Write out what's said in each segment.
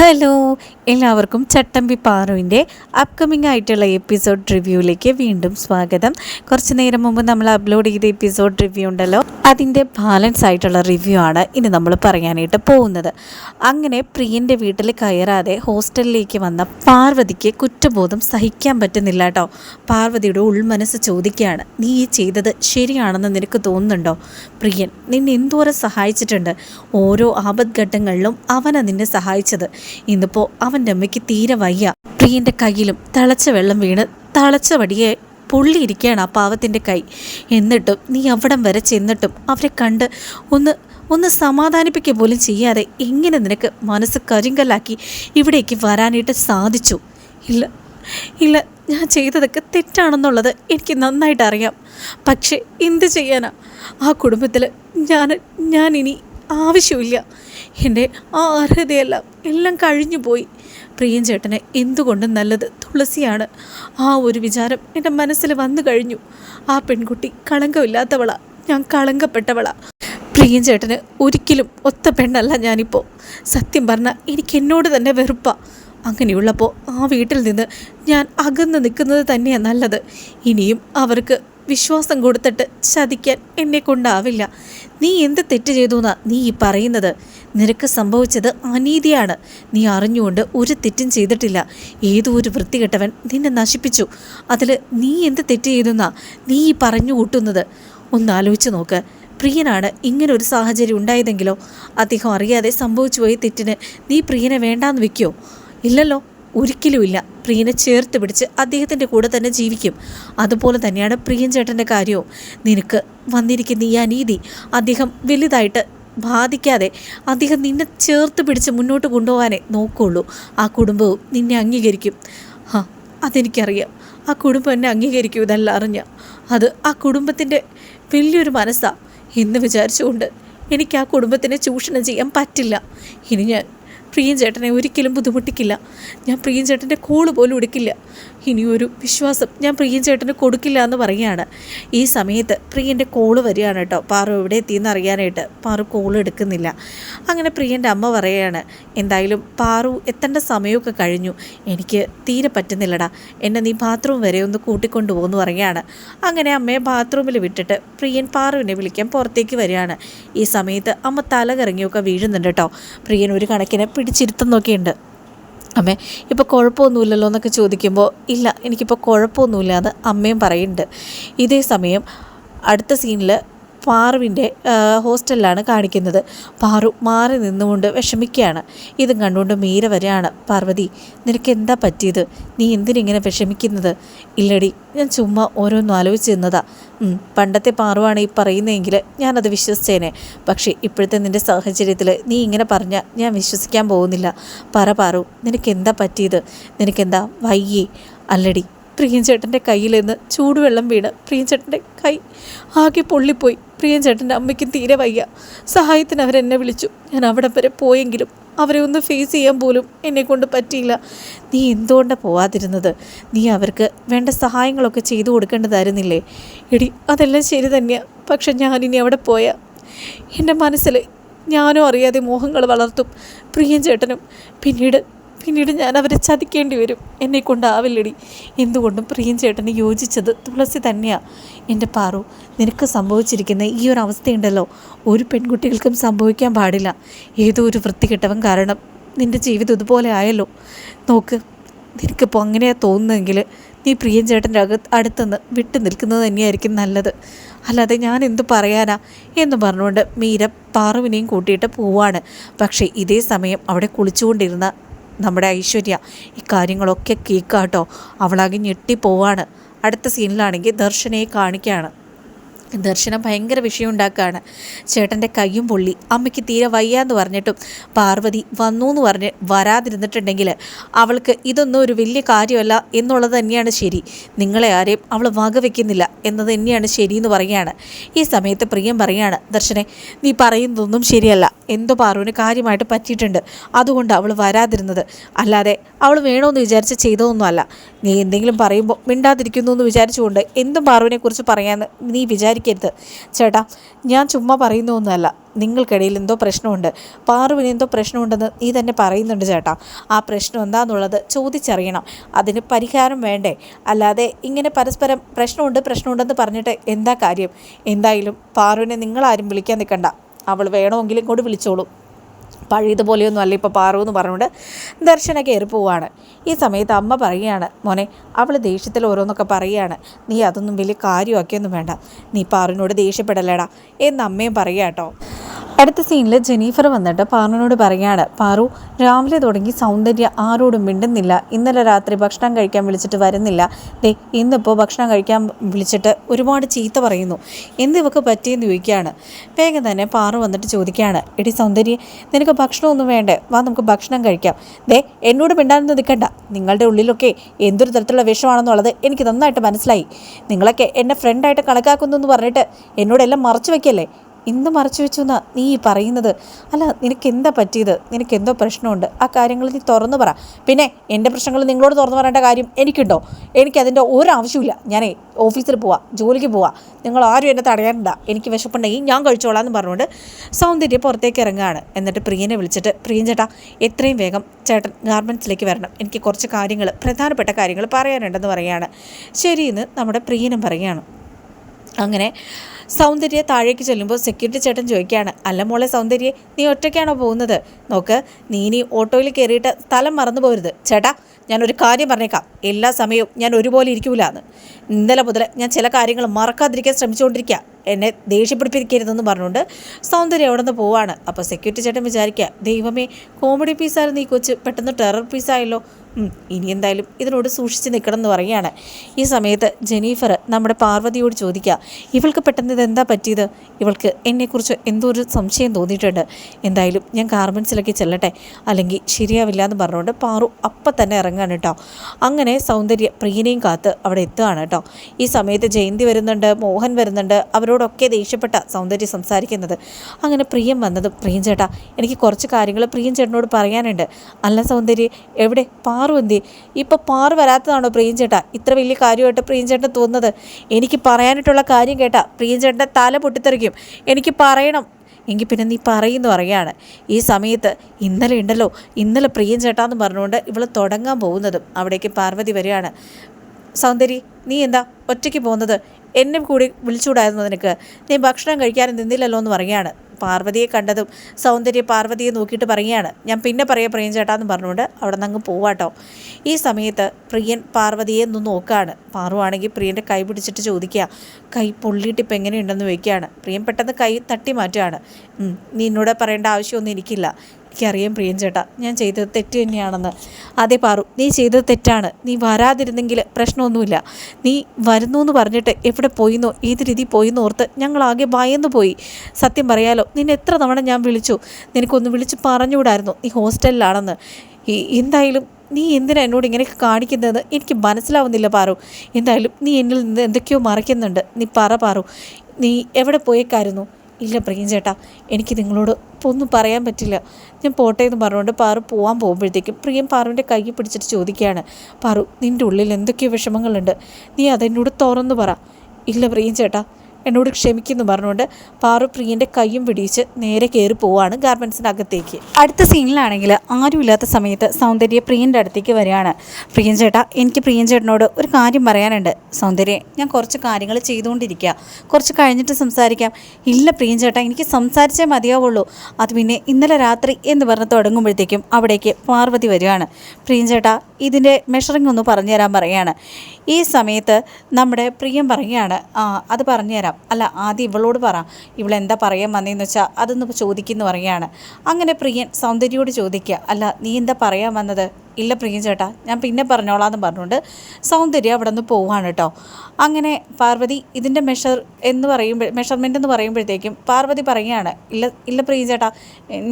Hello എല്ലാവർക്കും ചട്ടമ്പി പാറുവിന്റെ upcoming ആയിട്ടുള്ള episode റിവ്യൂയിലേക്ക് വീണ്ടും സ്വാഗതം. കുറച്ച് നേരം മുമ്പ് നമ്മൾ അപ്ലോഡ് ചെയ്ത എപ്പിസോഡ് റിവ്യൂ ഉണ്ടല്ലോ അതിന്റെ ബാലൻസ് ആയിട്ടുള്ള റിവ്യൂ ആണ് ഇനി നമ്മൾ പറയാനായിട്ട് പോകുന്നത്. അങ്ങനെ പ്രിയന്റെ വീട്ടിൽ കയറാതെ ഹോസ്റ്റലിലേക്ക് വന്ന പാർവതിക്ക് കുറ്റബോധം സഹിക്കാൻ പറ്റുന്നില്ല കേട്ടോ പാർവതിയുടെ ഉൾമനസ്സ് ചോദിക്കുകയാണ് നീ ഈ ചെയ്തത് ശരിയാണെന്ന് നിനക്ക് തോന്നുന്നുണ്ടോ? പ്രിയൻ നിന്നെ എന്തോരം സഹായിച്ചിട്ടുണ്ട്? ഓരോ ആപത്ഘട്ടങ്ങളിലും അവനെ നിന്നെ സഹായിച്ചത്. ഇന്നിപ്പോൾ അവന്റെ അമ്മയ്ക്ക് തീരെ വയ്യ. പ്രിയന്റെ കയ്യിലും തിളച്ച വെള്ളം വീണ് തിളച്ച വടിയെ പൊള്ളിയിരിക്കുകയാണ് ആ പാവത്തിന്റെ കൈ. എന്നിട്ടും നീ അവിടം വരെ ചെന്നിട്ടും അവരെ കണ്ട് ഒന്ന് ഒന്ന് സമാധാനിപ്പിക്കുക പോലും ചെയ്യാതെ എങ്ങനെ നിനക്ക് മനസ്സ് കരിങ്കല്ലാക്കി ഇവിടേക്ക് വരാനായിട്ട് സാധിച്ചു. ഇല്ല ഇല്ല ഞാൻ ചെയ്തതൊക്കെ തെറ്റാണെന്നുള്ളത് എനിക്ക് നന്നായിട്ട് അറിയാം പക്ഷേ എന്ത് ചെയ്യാനാ? ആ കുടുംബത്തിൽ ഞാൻ ഞാൻ ഇനി ആവശ്യമില്ല. എന്റെ ആ അർഹതയെല്ലാം എല്ലാം കഴിഞ്ഞു പോയി. പ്രിയൻ ചേട്ടന് എന്തുകൊണ്ടും നല്ലത് തുളസിയാണ്? ആ ഒരു വിചാരം എന്റെ മനസ്സിൽ വന്നു കഴിഞ്ഞു. ആ പെൺകുട്ടി കളങ്കമില്ലാത്തവളാ. ഞാൻ കളങ്കപ്പെട്ടവളാ. പ്രിയൻ ചേട്ടന് ഒരിക്കലും ഒത്ത പെണ്ണല്ല ഞാനിപ്പോൾ സത്യം പറഞ്ഞാൽ എനിക്ക് എന്നോട് തന്നെ വെറുപ്പാണ് അങ്ങനെയുള്ളപ്പോൾ ആ വീട്ടിൽ നിന്ന് ഞാൻ അകന്ന് നിൽക്കുന്നത് തന്നെയാണ് നല്ലത്. ഇനിയും അവർക്ക് വിശ്വാസം കൊടുത്തിട്ട് ചതിക്കാൻ എന്നെ കൊണ്ടാവില്ല. നീ എന്ത് തെറ്റ് ചെയ്തു നീ ഈ പറയുന്നത്? നിനക്ക് സംഭവിച്ചത് അനീതിയാണ്. നീ അറിഞ്ഞുകൊണ്ട് ഒരു തെറ്റും ചെയ്തിട്ടില്ല. ഏതോ ഒരു വൃത്തികെട്ടവൻ നിന്നെ നശിപ്പിച്ചു. അതിൽ നീ എന്ത് തെറ്റ് ചെയ്തു എന്നാ നീ ഈ പറഞ്ഞു കൂട്ടുന്നത്? ഒന്ന് ആലോചിച്ച് നോക്ക്. പ്രിയനാണ് ഇങ്ങനൊരു സാഹചര്യം ഉണ്ടായതെങ്കിലോ? അദ്ദേഹം അറിയാതെ സംഭവിച്ചു പോയ തെറ്റിന് നീ പ്രിയനെ വേണ്ടാന്ന് വെക്കോ? ഇല്ലല്ലോ. ഒരിക്കലുമില്ല. പ്രിയനെ ചേർത്ത് പിടിച്ച് അദ്ദേഹത്തിന്റെ കൂടെ തന്നെ ജീവിക്കും. അതുപോലെ തന്നെയാണ് പ്രിയൻ ചേട്ടന്റെ കാര്യവും. നിനക്ക് വന്നിരിക്കുന്ന ഈ അനീതി അദ്ദേഹം വലുതായിട്ട് ബാധിക്കാതെ അദ്ദേഹം നിന്നെ ചേർത്ത് പിടിച്ച് മുന്നോട്ട് കൊണ്ടുപോകാനേ നോക്കുള്ളൂ. ആ കുടുംബവും നിന്നെ അംഗീകരിക്കും. ആ അതെനിക്കറിയാം. ആ കുടുംബം എന്നെ അംഗീകരിക്കും ഇതെല്ലാം അറിഞ്ഞ. അത് ആ കുടുംബത്തിന്റെ വലിയൊരു മനസ്സാണ് എന്ന് വിചാരിച്ചുകൊണ്ട് എനിക്ക് ആ കുടുംബത്തിനെ ചൂഷണം ചെയ്യാൻ പറ്റില്ല. ഇനി ഞാൻ പ്രിയൻ ചേട്ടനെ ഒരിക്കലും ബുദ്ധിമുട്ടിക്കില്ല. ഞാൻ പ്രിയൻ ചേട്ടന്റെ കോൾ പോലും എടുക്കില്ല. ഇനിയൊരു വിശ്വാസം ഞാൻ പ്രിയൻ ചേട്ടന് കൊടുക്കില്ല എന്ന് പറയുകയാണ്. ഈ സമയത്ത് പ്രിയന്റെ കോൾ വരികയാണ് കേട്ടോ. പാറു എവിടെ എത്തിയെന്ന് അറിയാനായിട്ട് പാറു കോൾ എടുക്കുന്നില്ല. അങ്ങനെ പ്രിയന്റെ അമ്മ പറയുകയാണ് എന്തായാലും പാറു എത്തേണ്ട സമയമൊക്കെ കഴിഞ്ഞു. എനിക്ക് തീരെ പറ്റുന്നില്ലടാ. എന്നെ നീ ബാത്റൂം വരെ ഒന്ന് കൂട്ടിക്കൊണ്ടു പോകുമെന്ന് പറയുകയാണ്. അങ്ങനെ അമ്മയെ ബാത്റൂമിൽ വിട്ടിട്ട് പ്രിയൻ പാറുവിനെ വിളിക്കാൻ പുറത്തേക്ക് വരികയാണ്. ഈ സമയത്ത് അമ്മ തല കറങ്ങിയൊക്കെ വീഴുന്നുണ്ട് കേട്ടോ. പ്രിയൻ ഒരു കണക്കിന് പിടിച്ചിരുത്തുന്നൊക്കെയുണ്ട് അമ്മേ ഇപ്പോൾ കുഴപ്പമൊന്നുമില്ലല്ലോ എന്നൊക്കെ ചോദിക്കുമ്പോൾ ഇല്ല എനിക്കിപ്പോൾ കുഴപ്പമൊന്നുമില്ല എന്ന് അമ്മയും പറയുന്നുണ്ട്. ഇതേ സമയം അടുത്ത സീനിൽ പാറുവിന്റെ ഹോസ്റ്റലിലാണ് കാണിക്കുന്നത്. പാറു മാറി നിന്നുകൊണ്ട് വിഷമിക്കുകയാണ്. ഇതും കണ്ടുകൊണ്ട് മീര വരെയാണ് പാർവതി നിനക്ക് എന്താ പറ്റിയത്? നീ എന്തിനിങ്ങനെ വിഷമിക്കുന്നത്? ഇല്ലടി ഞാൻ ചുമ്മാ ഓരോന്നും ആലോചിച്ച് നിന്നതാ. പണ്ടത്തെ പാറുവാണ് ഈ പറയുന്നതെങ്കിൽ ഞാനത് വിശ്വസിച്ചേനെ. പക്ഷേ ഇപ്പോഴത്തെ നിന്റെ സാഹചര്യത്തിൽ നീ ഇങ്ങനെ പറഞ്ഞാൽ ഞാൻ വിശ്വസിക്കാൻ പോകുന്നില്ല. പറ പാറു നിനക്ക് എന്താ പറ്റിയത്? നിനക്കെന്താ വയ്യേ? അല്ലടി പ്രിയഞ്ചേട്ടന്റെ കയ്യിൽ നിന്ന് ചൂടുവെള്ളം വീണ് പ്രിയഞ്ചേട്ടന്റെ കൈ ആകെ പൊള്ളിപ്പോയി. പ്രിയൻ ചേട്ടന്റെ അമ്മയ്ക്കും തീരെ വയ്യ. സഹായത്തിന് അവരെന്നെ വിളിച്ചു. ഞാൻ അവിടെ വരെ പോയെങ്കിലും അവരെ ഒന്ന് ഫേസ് ചെയ്യാൻ പോലും എന്നെ കൊണ്ട് പറ്റിയില്ല. നീ എന്തുകൊണ്ടാണ് പോവാതിരുന്നത്? നീ അവർക്ക് വേണ്ട സഹായങ്ങളൊക്കെ ചെയ്തു കൊടുക്കേണ്ടതായിരുന്നില്ലേ? എടി അതെല്ലാം ശരി തന്നെയാണ് പക്ഷെ ഞാനിനി അവിടെ പോയാൽ എന്റെ മനസ്സിൽ ഞാനും അറിയാതെ മോഹങ്ങൾ വളർത്തും പ്രിയൻ ചേട്ടനും പിന്നീട് പിന്നീട് ഞാൻ അവരെ ചതിക്കേണ്ടി വരും. എന്നെ കൊണ്ടാവില്ലടി. എന്തുകൊണ്ടും പ്രിയം ചേട്ടന് യോജിച്ചത് തുളസി തന്നെയാണ് എന്റെ പാറു നിനക്ക് സംഭവിച്ചിരിക്കുന്ന ഈ ഒരു അവസ്ഥയുണ്ടല്ലോ. ഒരു പെൺകുട്ടികൾക്കും സംഭവിക്കാൻ പാടില്ല. ഏതോ ഒരു വൃത്തികെട്ടവൻ കാരണം നിന്റെ ജീവിതം ഇതുപോലെ ആയല്ലോ. നോക്ക് നിനക്കിപ്പോൾ അങ്ങനെയാണ് തോന്നുന്നതെങ്കിൽ നീ പ്രിയൻ ചേട്ടന്റെ അകത്ത് അടുത്തുനിന്ന് വിട്ടു നിൽക്കുന്നത് തന്നെയായിരിക്കും നല്ലത്. അല്ലാതെ ഞാൻ എന്ത് പറയാനാ? എന്ന് പറഞ്ഞുകൊണ്ട് മീര പാറുവിനെയും കൂട്ടിയിട്ട് പോവാണ്. പക്ഷേ ഇതേ സമയം അവിടെ കുളിച്ചുകൊണ്ടിരുന്ന നമ്മുടെ ഐശ്വര്യ ഈ കാര്യങ്ങളൊക്കെ കേൾക്കാട്ടോ. അവളാകെ ഞെട്ടിപ്പോവാണ്. അടുത്ത സീനിലാണെങ്കിൽ ദർശനയെ കാണിക്കുകയാണ്. ദർശനം ഭയങ്കര വിഷയം ഉണ്ടാക്കുകയാണ് ചേട്ടന്റെ കയ്യും പൊള്ളി. അമ്മയ്ക്ക് തീരെ വയ്യാന്ന് പറഞ്ഞിട്ടും പാർവതി വന്നു എന്ന് പറഞ്ഞ് വരാതിരുന്നിട്ടുണ്ടെങ്കിൽ അവൾക്ക് ഇതൊന്നും ഒരു വലിയ കാര്യമല്ല എന്നുള്ളത് തന്നെയാണ് ശരി. നിങ്ങളെ ആരെയും അവൾ വകവെക്കുന്നില്ല എന്നത് തന്നെയാണ് ശരിയെന്ന് പറയുകയാണ്. ഈ സമയത്ത് പ്രിയം പറയുകയാണ് ദർശനെ നീ പറയുന്നതൊന്നും ശരിയല്ല. എന്തോ പാറുവിന് കാര്യമായിട്ട് പറ്റിയിട്ടുണ്ട്. അതുകൊണ്ട് അവൾ വരാതിരുന്നത്. അല്ലാതെ അവൾ വേണമെന്ന് വിചാരിച്ച് ചെയ്തതൊന്നുമല്ല. നീ എന്തെങ്കിലും പറയുമ്പോൾ മിണ്ടാതിരിക്കുന്നു എന്ന് വിചാരിച്ചുകൊണ്ട് എന്തും പാറുവിനെക്കുറിച്ച് പറയാമെന്ന് നീ വിചാരിക്കും വിചാരിക്കരുത് ചേട്ടാ ഞാൻ ചുമ്മാ പറയുന്നൊന്നുമല്ല നിങ്ങൾക്കിടയിൽ എന്തോ പ്രശ്നമുണ്ട്. പാറുവിന് എന്തോ പ്രശ്നമുണ്ടെന്ന് നീ തന്നെ പറയുന്നുണ്ട് ചേട്ടാ. ആ പ്രശ്നം എന്താണെന്നുള്ളത് ചോദിച്ചറിയണം. അതിന് പരിഹാരം വേണ്ടേ? അല്ലാതെ ഇങ്ങനെ പരസ്പരം പ്രശ്നമുണ്ട് പ്രശ്നമുണ്ടെന്ന് പറഞ്ഞിട്ട് എന്താ കാര്യം? എന്തായാലും പാറുവിനെ നിങ്ങളാരും വിളിക്കാൻ നിൽക്കണ്ട. അവൾ വേണമെങ്കിലും ഇങ്ങോട്ട് വിളിച്ചോളൂ. പഴയതുപോലെയൊന്നും അല്ല. ഇപ്പോൾ പാറു എന്ന് പറഞ്ഞുകൊണ്ട് ദർശന കയറി പോവാണ്. ഈ സമയത്ത് അമ്മ പറയുകയാണ് മോനെ അവൾ ദേഷ്യത്തിൽ ഓരോന്നൊക്കെ പറയുകയാണ്. നീ അതൊന്നും വലിയ കാര്യമാക്കിയൊന്നും വേണ്ട. നീ പാറുവിനോട് ദേഷ്യപ്പെടലേടാ എന്ന് അമ്മയും പറയുക കേട്ടോ. അടുത്ത സീനിൽ ജെനീഫർ വന്നിട്ട് പാറുവിനോട് പറയാണ് പാറു രാവിലെ തുടങ്ങി സൗന്ദര്യ ആരോടും മിണ്ടുന്നില്ല. ഇന്നലെ രാത്രി ഭക്ഷണം കഴിക്കാൻ വിളിച്ചിട്ട് വരുന്നില്ല. ദേ ഇന്നിപ്പോൾ ഭക്ഷണം കഴിക്കാൻ വിളിച്ചിട്ട് ഒരുപാട് ചീത്ത പറയുന്നു. എന്തിവക്ക് പറ്റിയെന്ന് ചോദിക്കുകയാണ്. വേഗം തന്നെ പാറു വന്നിട്ട് ചോദിക്കുകയാണ് എടി സൗന്ദര്യ നിനക്ക് ഭക്ഷണമൊന്നും വേണ്ടേ? വാ നമുക്ക് ഭക്ഷണം കഴിക്കാം. ദേ എന്നോട് മിണ്ടാനൊന്നും നിൽക്കണ്ട നിങ്ങളുടെ ഉള്ളിലൊക്കെ എന്തൊരു തരത്തിലുള്ള വിഷമാണെന്നുള്ളത് എനിക്ക് നന്നായിട്ട് മനസ്സിലായി. നിങ്ങളൊക്കെ എന്നെ ഫ്രണ്ടായിട്ട് കണക്കാക്കുന്നു എന്ന് പറഞ്ഞിട്ട് എന്നോടെല്ലാം മറച്ചു വയ്ക്കല്ലേ ഇന്ന് മറച്ചു വെച്ചു എന്നാ നീ ഈ പറയുന്നത്. അല്ല നിനക്ക് എന്താ പറ്റിയത്? നിനക്ക് എന്തോ പ്രശ്നമുണ്ട്? ആ കാര്യങ്ങൾ നീ തുറന്നു പറ. പിന്നെ എന്റെ പ്രശ്നങ്ങൾ നിങ്ങളോട് തുറന്നു പറയേണ്ട കാര്യം എനിക്കുണ്ടോ? എനിക്കതിന്റെ ഒരു ആവശ്യമില്ല ഞാനേ ഓഫീസിൽ പോവാം ജോലിക്ക് പോവാം. നിങ്ങൾ ആരും എന്നെ തടയാറില്ല എനിക്ക് വിശപ്പുണ്ടെങ്കിൽ ഞാൻ കഴിച്ചോളാം എന്ന് പറഞ്ഞുകൊണ്ട് സൗന്ദര്യം പുറത്തേക്ക് ഇറങ്ങുകയാണ്. എന്നിട്ട് പ്രിയനെ വിളിച്ചിട്ട് പ്രിയൻ ചേട്ടാ എത്രയും വേഗം ചേട്ടൻ ഗാർമെൻസിലേക്ക് വരണം. എനിക്ക് കുറച്ച് കാര്യങ്ങൾ പ്രധാനപ്പെട്ട കാര്യങ്ങൾ പറയാനുണ്ടെന്ന് പറയുകയാണ് ശരിയെന്ന് നമ്മുടെ പ്രിയനും പറയുകയാണ്. അങ്ങനെ സൗന്ദര്യ താഴേക്ക് ചെല്ലുമ്പോൾ സെക്യൂരിറ്റി ചേട്ടൻ ചോദിക്കുകയാണ് അല്ല മോളെ സൗന്ദര്യെ നീ ഒറ്റയ്ക്കാണോ പോകുന്നത്? നോക്ക് നീ ഇനി ഓട്ടോയിൽ കയറിയിട്ട് സ്ഥലം മറന്നു പോരുത്. ചേട്ടാ ഞാനൊരു കാര്യം പറഞ്ഞേക്കാം. എല്ലാ സമയവും ഞാൻ ഒരുപോലെ ഇരിക്കൂല എന്ന് ഇന്നലെ മുതൽ ഞാൻ ചില കാര്യങ്ങൾ മറക്കാതിരിക്കാൻ ശ്രമിച്ചുകൊണ്ടിരിക്കുക എന്നെ ദേഷ്യപ്പിടിപ്പിക്കരുതെന്ന് പറഞ്ഞുകൊണ്ട് സൗന്ദര്യം അവിടെ നിന്ന് പോവാണ്. അപ്പോൾ സെക്യൂരിറ്റി ചേട്ടൻ വിചാരിക്കുക ദൈവമേ കോമഡി പീസായിരുന്നു ഈ കൊച്ച്. പെട്ടെന്ന് ടെറർ പീസായല്ലോ ഇനി എന്തായാലും ഇതിനോട് സൂക്ഷിച്ച് നിൽക്കണം എന്ന് പറയുകയാണ്. ഈ സമയത്ത് ജെനീഫർ നമ്മുടെ പാർവതിയോട് ചോദിക്കുക ഇവൾക്ക് പെട്ടെന്ന് ഇതെന്താ പറ്റിയത്? ഇവൾക്ക് എന്നെക്കുറിച്ച് എന്തോ ഒരു സംശയം തോന്നിയിട്ടുണ്ട്. എന്തായാലും ഞാൻ ഗാർമെൻസിലൊക്കെ ചെല്ലട്ടെ. അല്ലെങ്കിൽ ശരിയാവില്ല എന്ന് പറഞ്ഞുകൊണ്ട് പാറു അപ്പം തന്നെ ഇറങ്ങാണ് കേട്ടോ. അങ്ങനെ സൗന്ദര്യ പ്രിയനെയും കാത്ത് അവിടെ എത്തുകയാണ് കേട്ടോ. ഈ സമയത്ത് ജയന്തി വരുന്നുണ്ട് മോഹൻ വരുന്നുണ്ട്. അവരോടൊക്കെ ദേഷ്യപ്പെട്ട സൗന്ദര്യം സംസാരിക്കുന്നത്. അങ്ങനെ പ്രിയം വന്നതും പ്രിയം ചേട്ടാ എനിക്ക് കുറച്ച് കാര്യങ്ങൾ പ്രിയം ചേട്ടനോട് പറയാനുണ്ട്. അല്ല സൗന്ദര്യം എവിടെ? പാറു എന്തി ഇപ്പോൾ പാറു വരാത്തതാണോ പ്രിയം ചേട്ടാ ഇത്ര വലിയ കാര്യമായിട്ട് പ്രിയം ചേട്ടൻ തോന്നുന്നത്. എനിക്ക് പറയാനായിട്ടുള്ള കാര്യം കേട്ടാ. പ്രിയം ചേട്ടന്റെ തല പൊട്ടിത്തെറിക്കും. എനിക്ക് പറയണം. എങ്കിൽ പിന്നെ നീ പറയുന്നു പറയുകയാണ്. ഈ സമയത്ത് ഇന്നലെ ഉണ്ടല്ലോ. ഇന്നലെ പ്രിയം ചേട്ടാന്ന് പറഞ്ഞുകൊണ്ട് ഇവൾ തുടങ്ങാൻ പോകുന്നതും അവിടേക്ക് പാർവതി വരികയാണ്. സൗന്ദരി നീ എന്താ ഒറ്റയ്ക്ക് പോകുന്നത്? എന്നെ കൂടി വിളിച്ചുകൂടായിരുന്നു നിനക്ക്? നീ ഭക്ഷണം കഴിക്കാനും നിന്നില്ലല്ലോ എന്ന് പറയുകയാണ്. പാർവതിയെ കണ്ടതും സൗന്ദര്യ പാർവതിയെ നോക്കിയിട്ട് പറയുകയാണ്. ഞാൻ പിന്നെ പറയാം പ്രിയൻ ചേട്ടാ എന്ന് പറഞ്ഞുകൊണ്ട് അവിടെ നിന്ന് അങ്ങ് പോവാട്ടോ ഈ സമയത്ത് പ്രിയൻ പാർവതിയെ ഒന്ന് നോക്കുകയാണ് പാറുവാണെങ്കിൽ പ്രിയന്റെ കൈ പിടിച്ചിട്ട് ചോദിക്കുക കൈ പൊള്ളിയിട്ട് ഇപ്പം എങ്ങനെയുണ്ടെന്ന് ചോദിക്കുകയാണ്. പ്രിയൻ പെട്ടെന്ന് കൈ തട്ടി മാറ്റുകയാണ്. നീ എന്നോട് പറയേണ്ട ആവശ്യമൊന്നും എനിക്കില്ല. എനിക്കറിയാം പ്രിയൻ ചേട്ടാ ഞാൻ ചെയ്തത് തെറ്റ് തന്നെയാണെന്ന്. അതെ പാറു നീ ചെയ്തത് തെറ്റാണ്. നീ വരാതിരുന്നെങ്കിൽ പ്രശ്നമൊന്നുമില്ല. നീ വരുന്നു എന്ന് പറഞ്ഞിട്ട് എവിടെ പോയിന്നോ ഏത് രീതി പോയിന്നോ ഓർത്ത് ഞങ്ങളാകെ ഭയന്നു പോയി. സത്യം പറയാലോ നിന്നെ എത്ര തവണ ഞാൻ വിളിച്ചു. നിനക്കൊന്ന് വിളിച്ച് പറഞ്ഞുകൂടായിരുന്നു നീ ഹോസ്റ്റലിലാണെന്ന്. എന്തായാലും നീ എന്തിനാ എന്നോട് ഇങ്ങനെ കാണിക്കുന്നത് എനിക്ക് മനസ്സിലാവുന്നില്ല പാറു. എന്തായാലും നീ എന്നിൽ നിന്ന് എന്തൊക്കെയോ മറയ്ക്കുന്നുണ്ട്. നീ പറ പാറു. നീ എവിടെ പോയേക്കായിരുന്നു? ഇല്ല പ്രിയം ചേട്ടാ എനിക്ക് നിങ്ങളോട് ഒന്നും പറയാൻ പറ്റില്ല. ഞാൻ പോട്ടെ എന്ന് പറഞ്ഞുകൊണ്ട് പാറു പോകാൻ പോകുമ്പോഴത്തേക്കും പ്രിയം പാറുവിന്റെ കൈ പിടിച്ചിട്ട് ചോദിക്കുകയാണ് പാറു നിന്റെ ഉള്ളിൽ എന്തൊക്കെയോ വിഷമങ്ങളുണ്ട്? നീ അതെന്നോട് തുറന്നു പറ. ഇല്ല പ്രിയം ചേട്ടാ എന്നോട് ക്ഷമിക്കുന്നു പറഞ്ഞുകൊണ്ട് പാറു പ്രിയന്റെ കൈയും പിടിച്ച് നേരെ കയറി പോവാണ് ഗാർമെൻസിനകത്തേക്ക് അടുത്ത സീനിലാണെങ്കിൽ ആരുമില്ലാത്ത സമയത്ത് സൗന്ദര്യ പ്രിയന്റെ അടുത്തേക്ക് വരികയാണ്. പ്രിയൻ ചേട്ടാ എനിക്ക് പ്രിയൻ ചേട്ടനോട് ഒരു കാര്യം പറയാനുണ്ട്. സൗന്ദര്യ ഞാൻ കുറച്ച് കാര്യങ്ങൾ ചെയ്തുകൊണ്ടിരിക്കുക. കുറച്ച് കഴിഞ്ഞിട്ട് സംസാരിക്കാം. ഇല്ല പ്രിയൻ ചേട്ടാ എനിക്ക് സംസാരിച്ചേ മതിയാവുള്ളൂ. അത് പിന്നെ ഇന്നലെ രാത്രി എന്ന് പറഞ്ഞ് തുടങ്ങുമ്പോഴത്തേക്കും അവിടേക്ക് പാർവതി വരികയാണ്. പ്രിയൻ ചേട്ടാ ഇതിന്റെ മെഷറിംഗ് ഒന്ന് പറഞ്ഞുതരാൻ പറയുകയാണ്. ഈ സമയത്ത് നമ്മുടെ പ്രിയം പറയുകയാണ് ആ അത് പറഞ്ഞുതരാം. അല്ല ആദ്യം ഇവളോട് പറ. ഇവളെന്താ പറയാൻ വന്നതെന്ന് വെച്ചാൽ അതൊന്ന് ചോദിക്കുന്നു പറയുകയാണ് അങ്ങനെ പ്രിയൻ സൗന്ദര്യോട് ചോദിക്കുക അല്ല നീ എന്താ പറയാൻ വന്നത്? ഇല്ല പ്രിയൻ ചേട്ടാ ഞാൻ പിന്നെ പറഞ്ഞോളാം എന്ന് പറഞ്ഞുകൊണ്ട് സൗന്ദര്യം അവിടെ നിന്ന് പോവാണ് കേട്ടോ അങ്ങനെ പാർവതി ഇതിന്റെ മെഷർ എന്ന് പറയുമ്പോൾ മെഷർമെന്റ് എന്ന് പറയുമ്പോഴത്തേക്കും പാർവതി പറയുകയാണ് ഇല്ല ഇല്ല പ്രിയൻ ചേട്ടാ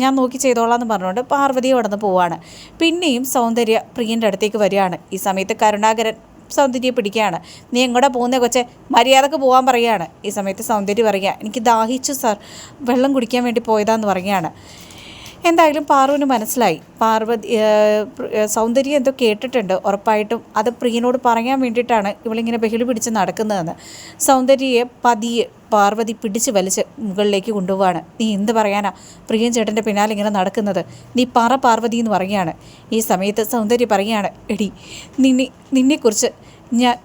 ഞാൻ നോക്കി ചെയ്തോളാം എന്ന് പറഞ്ഞുകൊണ്ട് പാർവതി അവിടെ നിന്ന് പോവാണ്. പിന്നെയും സൗന്ദര്യ പ്രിയന്റെ അടുത്തേക്ക് വരികയാണ്. ഈ സമയത്ത് കരുണാകരൻ സൗന്ദര്യ പിടിക്കുകയാണ്. നീ എങ്ങോട്ടാ പോകുന്ന കൊച്ചെ? മര്യാദയ്ക്ക് പോകാൻ പറയുകയാണ്. ഈ സമയത്ത് സൗന്ദര്യം പറയുക എനിക്ക് ദാഹിച്ചു സാർ. വെള്ളം കുടിക്കാൻ വേണ്ടി പോയതാന്ന് പറയുകയാണ്. എന്തായാലും പാറുവിന് മനസ്സിലായി. പാർവതി സൗന്ദര്യം എന്തോ കേട്ടിട്ടുണ്ട്. ഉറപ്പായിട്ടും അത് പ്രിയനോട് പറയാൻ വേണ്ടിയിട്ടാണ് ഇവളിങ്ങനെ ബഹിളി പിടിച്ച് നടക്കുന്നതെന്ന്. സൗന്ദര്യയെ പതിയെ പാർവതി പിടിച്ച് വലിച്ച് മുകളിലേക്ക് കൊണ്ടുപോവാണ്. നീ എന്ത് പറയാനാ? പ്രിയൻ ചേട്ടന്റെ പിന്നാലെ ഇങ്ങനെ നടക്കുന്നത്. നീ പാറ പാർവതി എന്ന് പറയുകയാണ്. ഈ സമയത്ത് സൗന്ദര്യ പറയുകയാണ് എടി നിന്നെ നിന്നെക്കുറിച്ച് ഞാൻ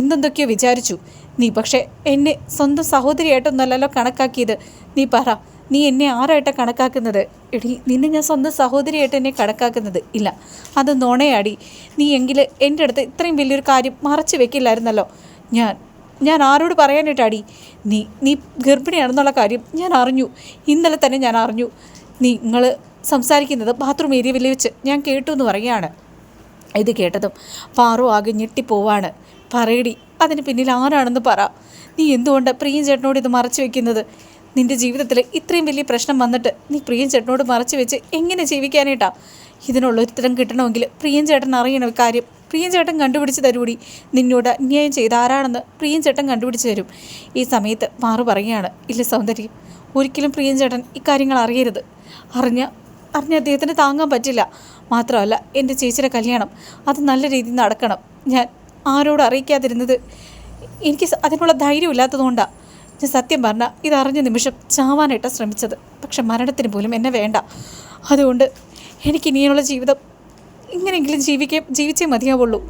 എന്തെന്തൊക്കെയോ വിചാരിച്ചു. നീ പക്ഷേ എന്നെ സ്വന്തം സഹോദരിയായിട്ടൊന്നല്ലല്ലോ കണക്കാക്കിയത്. നീ പറ നീ എന്നെ ആരായിട്ടാണ് കണക്കാക്കുന്നത്? എടി നിന്നെ ഞാൻ സ്വന്തം സഹോദരിയായിട്ട് എന്നെ കണക്കാക്കുന്നത്. ഇല്ല അത് നുണയാടി. നീ എങ്കിൽ എന്റെ അടുത്ത് ഇത്രയും വലിയൊരു കാര്യം മറച്ചു വെക്കില്ലായിരുന്നല്ലോ. ഞാൻ ഞാൻ ആരോട് പറയാനായിട്ടാടി? നീ നീ ഗർഭിണിയാണെന്നുള്ള കാര്യം ഞാൻ അറിഞ്ഞു. ഇന്നലെ തന്നെ ഞാൻ അറിഞ്ഞു. നിങ്ങൾ സംസാരിക്കുന്നത് ബാത്റൂം ഏരിയയിൽ വെച്ച് ഞാൻ കേട്ടു എന്ന് പറയുകയാണ്. ഇത് കേട്ടതും പാറു ആകെ ഞെട്ടിപ്പോവാണ്. പറയടി അതിന് പിന്നിൽ ആരാണെന്ന് പറ. നീ എന്തുകൊണ്ട് പ്രിയം ചേട്ടനോട് ഇത് മറച്ചു വെക്കുന്നത്? നിന്റെ ജീവിതത്തിൽ ഇത്രയും വലിയ പ്രശ്നം വന്നിട്ട് നീ പ്രിയൻ ചേട്ടനോട് മറച്ചു വെച്ച് എങ്ങനെ ജീവിക്കാനായിട്ടാ ഇതിനുള്ള ഉത്തരം കിട്ടണമെങ്കിൽ പ്രിയൻ ചേട്ടൻ അറിയണ കാര്യം പ്രിയൻ ചേട്ടൻ കണ്ടുപിടിച്ച് തരൂടി. നിന്നോട് അന്യായം ചെയ്ത ആരാണെന്ന് പ്രിയൻ ചേട്ടൻ കണ്ടുപിടിച്ച് തരും. ഈ സമയത്ത് മാറു പറയുകയാണ്. ഇല്ല സൗന്ദര്യം ഒരിക്കലും പ്രിയൻ ചേട്ടൻ ഇക്കാര്യങ്ങൾ അറിയരുത്. അറിഞ്ഞ അറിഞ്ഞ അദ്ദേഹത്തിന് താങ്ങാൻ പറ്റില്ല. മാത്രമല്ല എന്റെ ചേച്ചിയുടെ കല്യാണം അത് നല്ല രീതിയിൽ നടക്കണം. ഞാൻ ആരോട് അറിയിക്കാതിരുന്നത് എനിക്ക് അതിനുള്ള ധൈര്യം ഇല്ലാത്തതുകൊണ്ടാണ് ഞാൻ സത്യം പറഞ്ഞ ഇതറിഞ്ഞ നിമിഷം ചാവാനായിട്ടാണ് ശ്രമിച്ചത്. പക്ഷെ മരണത്തിന് പോലും എന്നെ വേണ്ട. അതുകൊണ്ട് എനിക്ക് ഇനിയുള്ള ജീവിതം ഇങ്ങനെയെങ്കിലും ജീവിക്കേ ജീവിച്ചേ മതിയാവുള്ളൂ.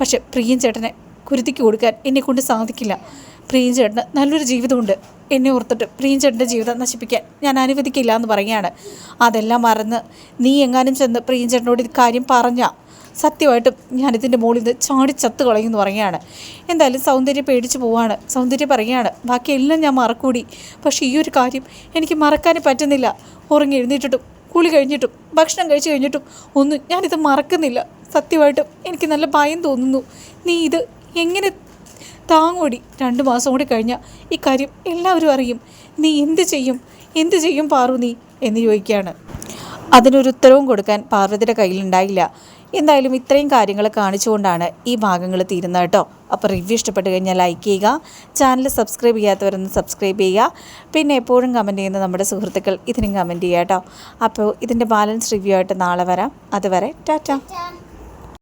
പക്ഷെ പ്രിയൻ ചേട്ടനെ കുരുതിക്ക് കൊടുക്കാൻ എന്നെ കൊണ്ട് സാധിക്കില്ല. പ്രിയൻ ചേട്ടന് നല്ലൊരു ജീവിതമുണ്ട്. എന്നെ ഓർത്തിട്ട് പ്രിയൻ ചേട്ടന്റെ ജീവിതം നശിപ്പിക്കാൻ ഞാൻ അനുവദിക്കില്ല എന്ന് പറയുകയാണ്. അതെല്ലാം മറന്ന് നീ എങ്ങാനും ചെന്ന് പ്രിയൻ ചേട്ടനോട് ഇത് കാര്യം പറഞ്ഞ സത്യമായിട്ടും ഞാനിതിന്റെ മുകളിൽ നിന്ന് ചാടി ചത്ത് കളയുമെന്ന് പറയുകയാണ്. എന്തായാലും സൗന്ദര്യം പേടിച്ച് പോവാണ്. സൗന്ദര്യം പറയുകയാണ്. ബാക്കിയെല്ലാം ഞാൻ മറക്കൂടി. പക്ഷേ ഈ ഒരു കാര്യം എനിക്ക് മറക്കാൻ പറ്റുന്നില്ല. ഉറങ്ങി എഴുന്നേറ്റിട്ടും കുളി കഴിഞ്ഞിട്ടും ഭക്ഷണം കഴിച്ചു കഴിഞ്ഞിട്ടും ഒന്നും ഞാനിത് മറക്കുന്നില്ല. സത്യമായിട്ടും എനിക്ക് നല്ല ഭയം തോന്നുന്നു. നീ ഇത് എങ്ങനെ താങ്ങോടി? രണ്ട് മാസം കൂടി കഴിഞ്ഞാൽ ഈ കാര്യം എല്ലാവരും അറിയും. നീ എന്ത് ചെയ്യും? എന്ത് ചെയ്യും പാറു നീ? എന്ന് ചോദിക്കുകയാണ്. അതിനൊരു ഉത്തരവും കൊടുക്കാൻ പാർവതിയുടെ കയ്യിലുണ്ടായില്ല. എന്തായാലും ഇത്രയും കാര്യങ്ങൾ കാണിച്ചുകൊണ്ടാണ് ഈ ഭാഗങ്ങൾ തീരുന്നത് കേട്ടോ. അപ്പോൾ റിവ്യൂ ഇഷ്ടപ്പെട്ട് കഴിഞ്ഞാൽ ലൈക്ക് ചെയ്യുക ചാനൽ സബ്സ്ക്രൈബ് ചെയ്യാത്തവരൊന്ന് സബ്സ്ക്രൈബ് ചെയ്യുക. പിന്നെ എപ്പോഴും കമന്റ് ചെയ്യുന്ന നമ്മുടെ സുഹൃത്തുക്കൾ ഇതിനും കമന്റ് ചെയ്യുക കേട്ടോ. അപ്പോൾ ഇതിന്റെ ബാലൻസ് റിവ്യൂ ആയിട്ട് നാളെ വരാം. അതുവരെ ടാറ്റ.